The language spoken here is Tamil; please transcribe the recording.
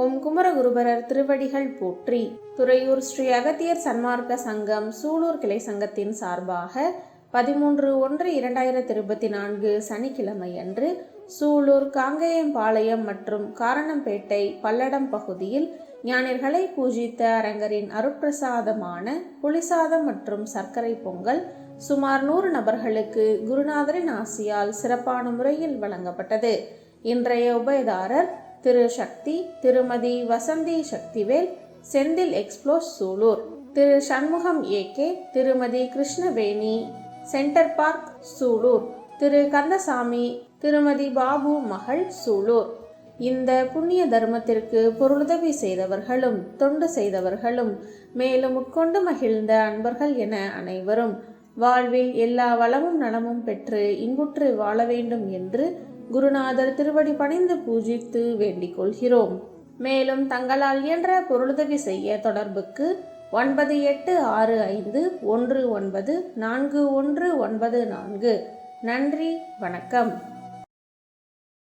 ஓம் குமரகுருபரர் திருவடிகள் போற்றி. துறையூர் ஸ்ரீ அகத்தியர் சன்மார்க்க சங்கம் சூலூர் கிளை சங்கத்தின் சார்பாக பதிமூன்று ஒன்று இரண்டாயிரத்தி இருபத்தி நான்கு சனிக்கிழமை அன்று சூலூர் காங்கேயம்பாளையம் மற்றும் காரணம்பேட்டை பல்லடம் பகுதியில் ஞானியர்களை பூஜித்த அரங்கரின் அருட்பிரசாதமான புளிசாதம் மற்றும் சர்க்கரை பொங்கல் சுமார் நூறு நபர்களுக்கு குருநாதரின் ஆசியால் சிறப்பான முறையில் வழங்கப்பட்டது. இன்றைய உபயதாரர் Thiru Sakthi Thirumathi Vasanthi Sakthivel Senthil எக்ஸ்ப்ளோஸ் Sulur Thiru Shanmugam AK Thirumathi Krishnaveni centre park Sulur Thiru Kandasamy Thirumathi Babu மகள் சூலூர். இந்த புண்ணிய தர்மத்திற்கு பொருளுதவி செய்தவர்களும் தொண்டு செய்தவர்களும் மேலும் உட்கொண்டு மகிழ்ந்த அன்பர்கள் என அனைவரும் வாழ்வில் எல்லா வளமும் நலமும் பெற்று இன்புற்று வாழ வேண்டும் என்று குருநாதர் திருவடி பணிந்து பூஜித்து வேண்டிக் கொள்கிறோம். மேலும் தங்களால் இயன்ற பொருளுதவி செய்ய தொடர்புக்கு ஒன்பது எட்டு ஆறு ஐந்து ஒன்று ஒன்பது நான்கு ஒன்று ஒன்பது நான்கு. நன்றி வணக்கம்.